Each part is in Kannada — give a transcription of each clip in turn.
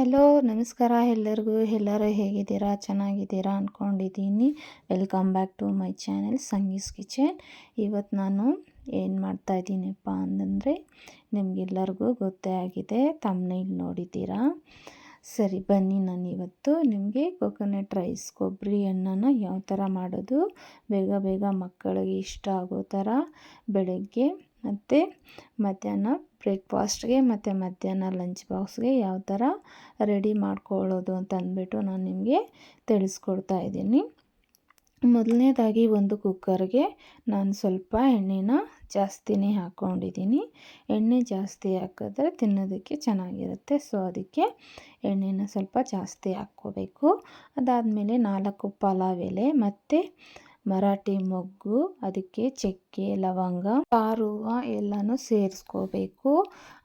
ಹೆಲೋ, ನಮಸ್ಕಾರ ಎಲ್ಲರಿಗೂ. ಎಲ್ಲರೂ ಹೇಗಿದ್ದೀರಾ? ಚೆನ್ನಾಗಿದ್ದೀರಾ ಅಂದ್ಕೊಂಡಿದ್ದೀನಿ welcome back to my channel Sangee's kitchen ಇವತ್ತು ನಾನು ಏನು ಮಾಡ್ತಾಯಿದ್ದೀನಪ್ಪ ಅಂತಂದರೆ ನಿಮಗೆಲ್ಲರಿಗೂ ಗೊತ್ತೇ ಆಗಿದೆ ತಮ್ಮನೇಲಿ ನೋಡಿದ್ದೀರಾ? ಸರಿ, ಬನ್ನಿ ನಾನು ಇವತ್ತು ನಿಮಗೆ ಕೊಕೊನಟ್ ರೈಸ್ ಕೊಬ್ಬರಿ ಅನ್ನನ ಯಾವ ಥರ ಮಾಡೋದು, ಬೇಗ ಬೇಗ ಮಕ್ಕಳಿಗೆ ಇಷ್ಟ ಆಗೋ ಥರ ಬೆಳಗ್ಗೆ ಮತ್ತು ಮಧ್ಯಾಹ್ನ ಬ್ರೇಕ್ಫಾಸ್ಟ್ಗೆ ಮತ್ತು ಮಧ್ಯಾಹ್ನ ಲಂಚ್ ಬಾಕ್ಸ್ಗೆ ಯಾವ ಥರ ರೆಡಿ ಮಾಡ್ಕೊಳ್ಳೋದು ಅಂತ ಅಂದ್ಬಿಟ್ಟು ನಾನು ನಿಮಗೆ ತಿಳಿಸ್ಕೊಡ್ತಾ ಇದ್ದೀನಿ. ಮೊದಲನೇದಾಗಿ ಒಂದು ಕುಕ್ಕರ್ಗೆ ನಾನು ಸ್ವಲ್ಪ ಎಣ್ಣೆನ ಜಾಸ್ತಿನೇ ಹಾಕ್ಕೊಂಡಿದ್ದೀನಿ. ಎಣ್ಣೆ ಜಾಸ್ತಿ ಹಾಕಿದ್ರೆ ತಿನ್ನೋದಕ್ಕೆ ಚೆನ್ನಾಗಿರುತ್ತೆ. ಸೊ, ಅದಕ್ಕೆ ಎಣ್ಣೆನ ಸ್ವಲ್ಪ ಜಾಸ್ತಿ ಹಾಕ್ಕೋಬೇಕು. ಅದಾದಮೇಲೆ ನಾಲ್ಕು ಪಲಾವ್ ಎಲೆ ಮತ್ತು ಮರಾಠಿ ಮೊಗ್ಗು ಅದಕ್ಕೆ ಚಕ್ಕೆ, ಲವಂಗ ಕಾರುವ ಎಲ್ಲನೂ ಸೇರಿಸ್ಕೋಬೇಕು.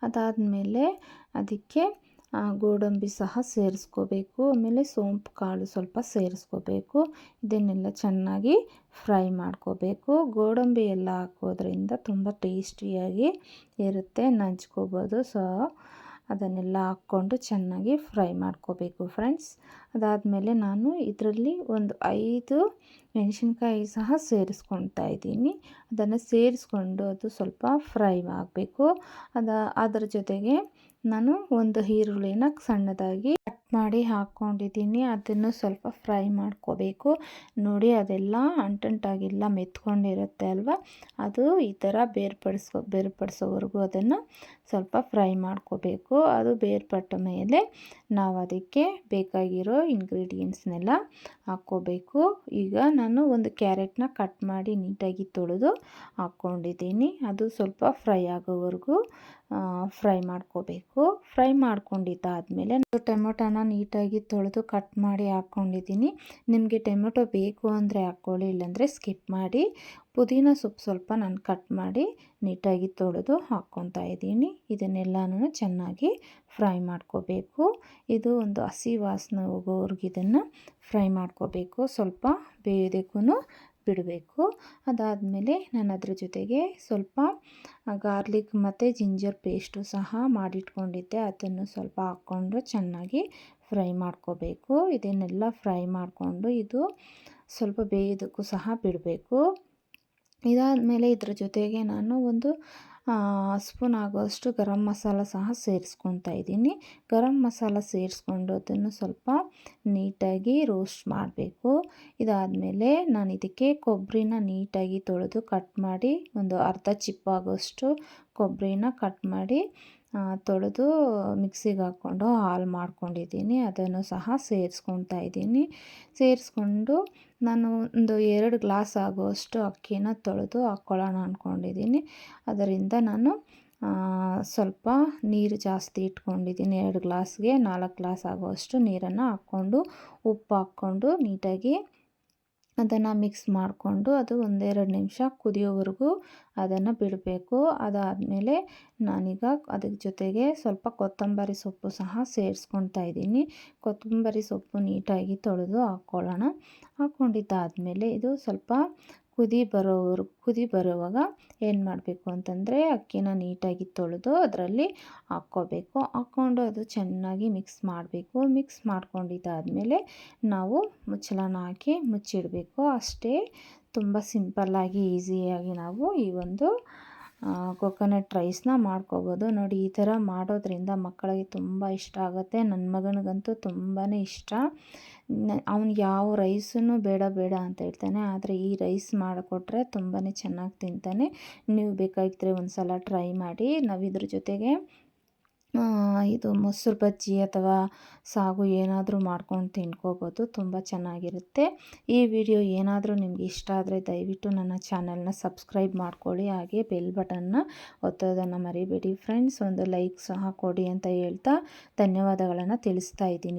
ಅದಾದಮೇಲೆ ಅದಕ್ಕೆ ಗೋಡಂಬಿ ಸಹ ಸೇರಿಸ್ಕೋಬೇಕು. ಆಮೇಲೆ ಸೋಂಪು ಕಾಳು ಸ್ವಲ್ಪ ಸೇರಿಸ್ಕೋಬೇಕು. ಇದನ್ನೆಲ್ಲ ಚೆನ್ನಾಗಿ ಫ್ರೈ ಮಾಡ್ಕೋಬೇಕು. ಗೋಡಂಬಿ ಎಲ್ಲ ಹಾಕೋದ್ರಿಂದ ತುಂಬ ಟೇಸ್ಟಿಯಾಗಿ ಇರುತ್ತೆ, ನಂಚ್ಕೋಬೋದು. ಸೊ ಅದನ್ನೆಲ್ಲ ಹಾಕ್ಕೊಂಡು ಚೆನ್ನಾಗಿ ಫ್ರೈ ಮಾಡ್ಕೋಬೇಕು ಫ್ರೆಂಡ್ಸ್ ಅದಾದಮೇಲೆ ನಾನು ಇದರಲ್ಲಿ ಒಂದು ಐದು ಮೆಣಸಿನ್ಕಾಯಿ ಸಹ ಸೇರಿಸ್ಕೊಳ್ತಾ ಇದ್ದೀನಿ. ಅದನ್ನು ಸೇರಿಸ್ಕೊಂಡು ಅದು ಸ್ವಲ್ಪ ಫ್ರೈ ಆಗಬೇಕು. ಅದ, ಅದರ ಜೊತೆಗೆ ನಾನು ಒಂದು ಈರುಳ್ಳಿನ ಸಣ್ಣದಾಗಿ ಕಟ್ ಮಾಡಿ ಹಾಕ್ಕೊಂಡಿದ್ದೀನಿ. ಅದನ್ನು ಸ್ವಲ್ಪ ಫ್ರೈ ಮಾಡ್ಕೋಬೇಕು. ನೋಡಿ, ಅದೆಲ್ಲ ಅಂಟಂಟಾಗಿಲ್ಲ, ಮೆತ್ಕೊಂಡಿರುತ್ತೆ ಅಲ್ವಾ? ಅದು ಈ ಥರ ಬೇರ್ಪಡಿಸ್ಕೊ, ಬೇರ್ಪಡಿಸೋವರೆಗೂ ಅದನ್ನು ಸ್ವಲ್ಪ ಫ್ರೈ ಮಾಡ್ಕೋಬೇಕು. ಅದು ಬೇರ್ಪಟ್ಟ ಮೇಲೆ ನಾವು ಅದಕ್ಕೆ ಬೇಕಾಗಿರೋ ಇಂಗ್ರೀಡಿಯೆಂಟ್ಸ್ನೆಲ್ಲ ಹಾಕ್ಕೋಬೇಕು. ಈಗ ನಾನು ಒಂದು ಕ್ಯಾರೆಟ್ನ ಕಟ್ ಮಾಡಿ ನೀಟಾಗಿ ತೊಳೆದು ಹಾಕ್ಕೊಂಡಿದ್ದೀನಿ ಅದು ಸ್ವಲ್ಪ ಫ್ರೈ ಆಗೋವರೆಗೂ ಫ್ರೈ ಮಾಡ್ಕೋಬೇಕು. ಫ್ರೈ ಮಾಡ್ಕೊಂಡಿದ್ದಾದಮೇಲೆ ಟೊಮೊಟೊನ ನೀಟಾಗಿ ತೊಳೆದು ಕಟ್ ಮಾಡಿ ಹಾಕ್ಕೊಂಡಿದ್ದೀನಿ ನಿಮಗೆ ಟೊಮೊಟೊ ಬೇಕು ಅಂದರೆ ಹಾಕ್ಕೊಳ್ಳಿ, ಇಲ್ಲಾಂದರೆ ಸ್ಕಿಪ್ ಮಾಡಿ ಪುದೀನ ಸೊಪ್ಪು ಸ್ವಲ್ಪ ನಾನು ಕಟ್ ಮಾಡಿ ನೀಟಾಗಿ ತೊಳೆದು ಹಾಕ್ಕೊತಾ ಇದ್ದೀನಿ. ಇದನ್ನೆಲ್ಲನೂ ಚೆನ್ನಾಗಿ ಫ್ರೈ ಮಾಡ್ಕೋಬೇಕು. ಇದು ಒಂದು ಹಸಿ ವಾಸನೆ ಹೋಗೋವರೆಗೆ ಇದನ್ನು ಫ್ರೈ ಮಾಡ್ಕೋಬೇಕು. ಸ್ವಲ್ಪ ಬೇಯೋದಕ್ಕೂ ಬಿಡಬೇಕು. ಅದಾದಮೇಲೆ ನಾನು ಅದ್ರ ಜೊತೆಗೆ ಸ್ವಲ್ಪ ಗಾರ್ಲಿಕ್ ಮತ್ತು ಜಿಂಜರ್ ಪೇಸ್ಟು ಸಹ ಮಾಡಿಟ್ಕೊಂಡಿದ್ದೆ. ಅದನ್ನು ಸ್ವಲ್ಪ ಹಾಕ್ಕೊಂಡು ಚೆನ್ನಾಗಿ ಫ್ರೈ ಮಾಡ್ಕೋಬೇಕು. ಇದನ್ನೆಲ್ಲ ಫ್ರೈ ಮಾಡಿಕೊಂಡು ಇದು ಸ್ವಲ್ಪ ಬೇಯೋದಕ್ಕೂ ಸಹ ಬಿಡಬೇಕು. ಇದಾದಮೇಲೆ ಇದ್ರ ಜೊತೆಗೆ ನಾನು ಒಂದು ಸ್ಪೂನ್ ಆಗುವಷ್ಟು ಗರಂ ಮಸಾಲ ಸಹ ಸೇರಿಸ್ಕೊತಾ ಇದ್ದೀನಿ. ಗರಂ ಮಸಾಲ ಸೇರಿಸ್ಕೊಂಡು ಅದನ್ನು ಸ್ವಲ್ಪ ನೀಟಾಗಿ ರೋಸ್ಟ್ ಮಾಡಬೇಕು. ಇದಾದಮೇಲೆ ನಾನು ಇದಕ್ಕೆ ಕೊಬ್ಬರಿನ ನೀಟಾಗಿ ತೊಳೆದು ಕಟ್ ಮಾಡಿ ಒಂದು ಅರ್ಧ ಚಿಪ್ಪಾಗುವಷ್ಟು ಕೊಬ್ಬರಿನ ಕಟ್ ಮಾಡಿ ತೊಳೆದು ಮಿಕ್ಸಿಗೆ ಹಾಕ್ಕೊಂಡು ಹಾಲು ಮಾಡ್ಕೊಂಡಿದ್ದೀನಿ. ಅದನ್ನು ಸಹ ಸೇರಿಸ್ಕೊತಾ ಇದ್ದೀನಿ. ಸೇರಿಸ್ಕೊಂಡು ನಾನು ಒಂದು ಎರಡು ಗ್ಲಾಸ್ ಆಗುವಷ್ಟು ಅಕ್ಕಿನ ತೊಳೆದು ಹಾಕ್ಕೊಳ್ಳೋಣ ಅಂದ್ಕೊಂಡಿದ್ದೀನಿ ಅದರಿಂದ ನಾನು ಸ್ವಲ್ಪ ನೀರು ಜಾಸ್ತಿ ಇಟ್ಕೊಂಡಿದ್ದೀನಿ. ಎರಡು ಗ್ಲಾಸ್ಗೆ ನಾಲ್ಕು ಗ್ಲಾಸ್ ಆಗುವಷ್ಟು ನೀರನ್ನು ಹಾಕ್ಕೊಂಡು ಉಪ್ಪು ಹಾಕ್ಕೊಂಡು ನೀಟಾಗಿ ಅದನ್ನು ಮಿಕ್ಸ್ ಮಾಡಿಕೊಂಡು ಅದು ಒಂದೆರಡು ನಿಮಿಷ ಕುದಿಯೋವರೆಗೂ ಅದನ್ನು ಬಿಡಬೇಕು. ಅದಾದಮೇಲೆ ನಾನೀಗ ಅದ್ರ ಜೊತೆಗೆ ಸ್ವಲ್ಪ ಕೊತ್ತಂಬರಿ ಸೊಪ್ಪು ಸಹ ಸೇರಿಸ್ಕೊಳ್ತಾ ಇದ್ದೀನಿ. ಕೊತ್ತಂಬರಿ ಸೊಪ್ಪು ನೀಟಾಗಿ ತೊಳೆದು ಹಾಕ್ಕೊಳ್ಳೋಣ. ಹಾಕ್ಕೊಂಡಿದ್ದಾದಮೇಲೆ ಇದು ಸ್ವಲ್ಪ ಕುದಿ ಬರೋವರ್, ಕುದಿ ಬರುವಾಗ ಏನು ಮಾಡಬೇಕು ಅಂತಂದರೆ ಅಕ್ಕಿನ ನೀಟಾಗಿ ತೊಳೆದು ಅದರಲ್ಲಿ ಹಾಕ್ಕೋಬೇಕು. ಹಾಕ್ಕೊಂಡು ಅದು ಚೆನ್ನಾಗಿ ಮಿಕ್ಸ್ ಮಾಡಬೇಕು. ಮಿಕ್ಸ್ ಮಾಡ್ಕೊಂಡಿದ್ದಾದಮೇಲೆ ನಾವು ಮುಚ್ಚಳನ ಹಾಕಿ ಮುಚ್ಚಿಡಬೇಕು. ಅಷ್ಟೇ ತುಂಬ ಸಿಂಪಲ್ಲಾಗಿ ಈಸಿಯಾಗಿ ನಾವು ಈ ಒಂದು ಕೊಕೊನಟ್ ರೈಸ್ನ ಮಾಡ್ಕೋಬೋದು. ನೋಡಿ, ಈ ಥರ ಮಾಡೋದ್ರಿಂದ ಮಕ್ಕಳಿಗೆ ತುಂಬ ಇಷ್ಟ ಆಗುತ್ತೆ. ನನ್ನ ಮಗನಿಗಂತೂ ತುಂಬಾ ಇಷ್ಟ. ಅವ್ನಿಗೆ ಯಾವ ರೈಸನ್ನು ಬೇಡ ಬೇಡ ಅಂತ ಹೇಳ್ತಾನೆ. ಆದರೆ ಈ ರೈಸ್ ಮಾಡಿಕೊಟ್ರೆ ತುಂಬಾ ಚೆನ್ನಾಗಿ ತಿಂತಾನೆ. ನೀವು ಬೇಕಾಗಿದ್ದರೆ ಒಂದು ಸಲ ಟ್ರೈ ಮಾಡಿ. ನಾವು ಇದ್ರ ಜೊತೆಗೆ ಇದು ಮೊಸರು ಬಜ್ಜಿ ಅಥವಾ ಸಾಗು ಏನಾದರೂ ಮಾಡ್ಕೊಂಡು ತಿನ್ಕೋಬೋದು ತುಂಬ ಚೆನ್ನಾಗಿರುತ್ತೆ. ಈ ವಿಡಿಯೋ ಏನಾದರೂ ನಿಮಗೆ ಇಷ್ಟ ಆದರೆ ದಯವಿಟ್ಟು ನನ್ನ ಚಾನಲ್ನ ಸಬ್ಸ್ಕ್ರೈಬ್ ಮಾಡ್ಕೊಳ್ಳಿ, ಹಾಗೆ ಬೆಲ್ ಬಟನ್ನ ಒತ್ತೋದನ್ನು ಮರಿಬೇಡಿ. ಫ್ರೆಂಡ್ಸ್, ಒಂದು ಲೈಕ್ ಸಹ ಕೊಡಿ ಅಂತ ಹೇಳ್ತಾ ಧನ್ಯವಾದಗಳನ್ನು ತಿಳಿಸ್ತಾ ಇದ್ದೀನಿ.